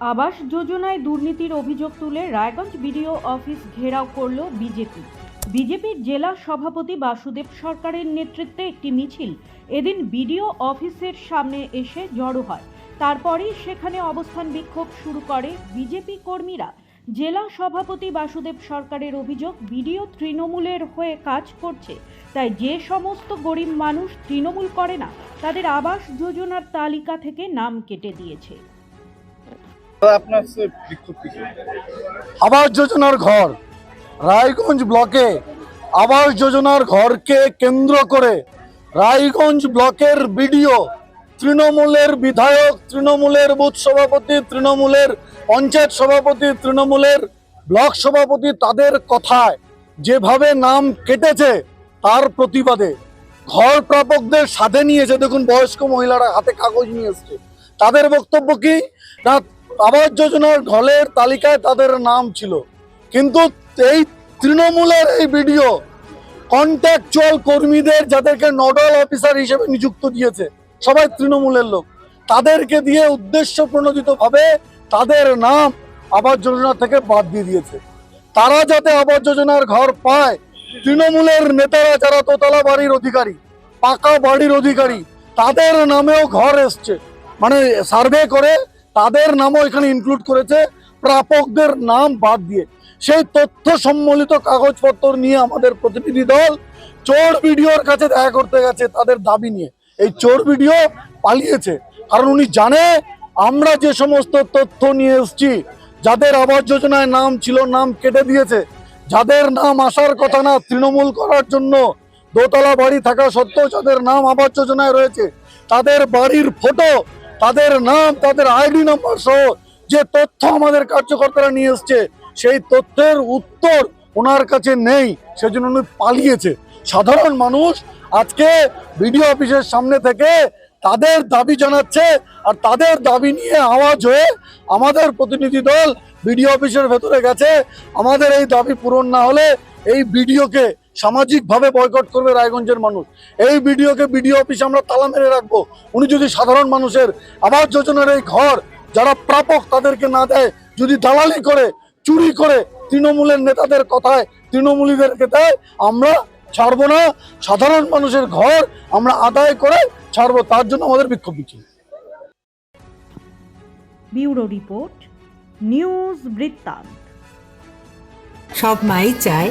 আবাস যোজনায় দুর্নীতির অভিযোগ তুলে রায়গঞ্জ বিডিও অফিস ঘেরাও করল বিজেপি। বিজেপির জেলা সভাপতি বাসুদেব সরকারের নেতৃত্বে একটি মিছিল। এদিন বিডিও অফিসের সামনে এসে জড়ো হয়। তারপরেই সেখানে অবস্থান বিক্ষোভ শুরু করে বিজেপি কর্মীরা। জেলা সভাপতি বাসুদেব সরকারের অভিযোগ, বিডিও তৃণমূলের হয়ে কাজ করছে। তাই যে সমস্ত গরিব মানুষ তৃণমূল করে না, তাদের আবাস যোজনার তালিকা থেকে নাম কেটে দিয়েছে। আবাস যোজনার ঘর, রায়গঞ্জ ব্লকে আবাস যোজনার ঘরকে কেন্দ্র করে রায়গঞ্জ ব্লকের বিডিও তৃণমূলের বিধায়ক, তৃণমূলের বুথ সভাপতি, তৃণমূলের পঞ্চায়েত সভাপতি, তৃণমূলের ব্লক সভাপতি তাদের কথায় যেভাবে নাম কেটেছে তার প্রতিবাদে ঘর প্রাপকদের সাথে নিয়েছে। দেখুন, বয়স্ক মহিলারা হাতে কাগজ নিয়ে এসছে। তাদের বক্তব্য কি? না আবাস যোজনার ঘরের তালিকায় তাদের নাম ছিল। কিন্তু এই তৃণমূলের এই ভিডিও কন্ট্রাকচুয়াল কর্মীদের যাদেরকে নোডাল অফিসার হিসেবে নিযুক্ত দিয়েছে, সবাই তৃণমূলের লোক। তাদেরকে দিয়ে উদ্দেশ্য প্রণোদিতভাবে তাদের নাম আবাস যোজনা থেকে বাদ দিয়ে দিয়েছে। তারা যাতে আবাস যোজনার ঘর পায়, তৃণমূলের নেতারা যারা দোতলা বাড়ির অধিকারী, পাকা বাড়ির অধিকারী, তাদের নামেও ঘর এসছে। মানে সার্ভে করে তাদের নামও এখানে ইনক্লুড করেছে, প্রাপকদের নাম বাদ দিয়ে। সেই তথ্য সম্বলিত কাগজপত্র নিয়ে আমাদের প্রতিনিধি দল চোর ভিডিওর কাছে দেখা করতে গেছে তাদের দাবি নিয়ে। এই চোর ভিডিও পালিয়েছে। কারণ উনি জানে, আমরা যে সমস্ত তথ্য নিয়ে এসেছি, যাদের আবাস যোজনায় নাম ছিল, নাম কেটে দিয়েছে, যাদের নাম আসার কথা না তৃণমূল করার জন্য দোতলা বাড়ি থাকা সত্ত্বেও যাদের নাম আবাস যোজনায় রয়েছে, তাদের বাড়ির ফটো তাদের নাম, তাদের আইডি নাম্বার সহ যে তথ্য আমাদের কার্যকর্তারা নিয়ে এসছে, সেই তথ্যের উত্তর ওনার কাছে নেই, সেজন্য উনি পালিয়েছে। সাধারণ মানুষ আজকে বিডিও অফিসের সামনে থেকে তাদের দাবি জানাচ্ছে আর তাদের দাবি নিয়ে আওয়াজ হয়ে আমাদের প্রতিনিধি দল বিডিও অফিসের ভেতরে গেছে। আমাদের এই দাবি পূরণ না হলে এই বিডিওকে সামাজিকভাবে বয়কট করবে রায়গঞ্জের মানুষ। এই বিডিওকে বিডিও অফিসে আমরা তালা মেরে রাখব। উনি যদি সাধারণ মানুষের আবাস যোজনার এই ঘর যারা প্রাপক তাদেরকে না দেয় যদি দালালি করে চুরি করে তৃণমূলের নেতাদের কথায় তৃণমূলীদেরকে দেয় আমরা ছাড়বো না। সাধারণ মানুষের ঘর আমরা আদায় করে ছাড়বো। তার জন্য আমাদের বিক্ষোভ মিছিল। ব্যুরো রিপোর্ট নিউজ বৃত্তান্ত। সব মাই চায়